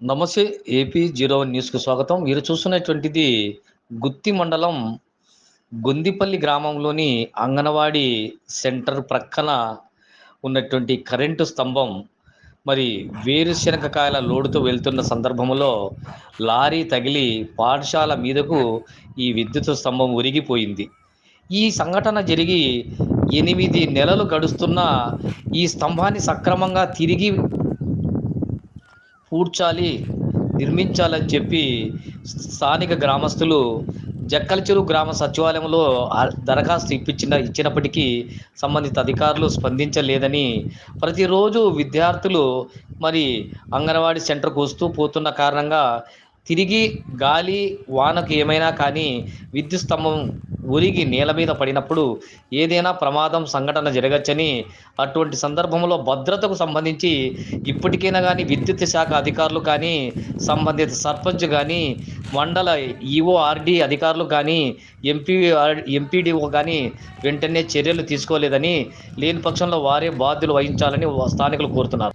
నమస్తే AP zero one న్యూస్కు స్వాగతం. మీరు చూస్తున్నటువంటిది గుత్తి మండలం గొందిపల్లి గ్రామంలోని అంగన్వాడీ సెంటర్ ప్రక్కన ఉన్నటువంటి కరెంటు స్తంభం మరి వేరుశనగ కాయల లోడుతో వెళ్తున్న సందర్భంలో లారీ తగిలి పాఠశాల మీదకు ఈ విద్యుత్ స్తంభం ఉరిగిపోయింది. ఈ సంఘటన జరిగి ఎనిమిది నెలలు గడుస్తున్న ఈ స్తంభాన్ని సక్రమంగా తిరిగి కూర్చాలి నిర్మించాలని చెప్పి స్థానిక గ్రామస్తులు జక్కలచెరు గ్రామ సచివాలయంలో దరఖాస్తు ఇప్పించిన ఇచ్చినప్పటికీ సంబంధిత అధికారులు స్పందించలేదని ప్రతిరోజు విద్యార్థులు మరి అంగన్వాడీ సెంటర్కు వస్తూ పోతున్న కారణంగా తిరిగి గాలి వానకు ఏమైనా కానీ విద్యుత్ స్తంభం ఉరిగి నేల మీద పడినప్పుడు ఏదైనా ప్రమాదం సంఘటన జరగచ్చని అటువంటి సందర్భంలో భద్రతకు సంబంధించి ఇప్పటికైనా కానీ విద్యుత్ శాఖ అధికారులు కానీ సంబంధిత సర్పంచ్ కానీ మండల ఈఓఆర్డి అధికారులు కానీ ఎంపీ ఎంపీడీఓ కానీ వెంటనే చర్యలు తీసుకోలేదని లేని పక్షంలో వారే బాధ్యులు వహించాలని స్థానికులు కోరుతున్నారు.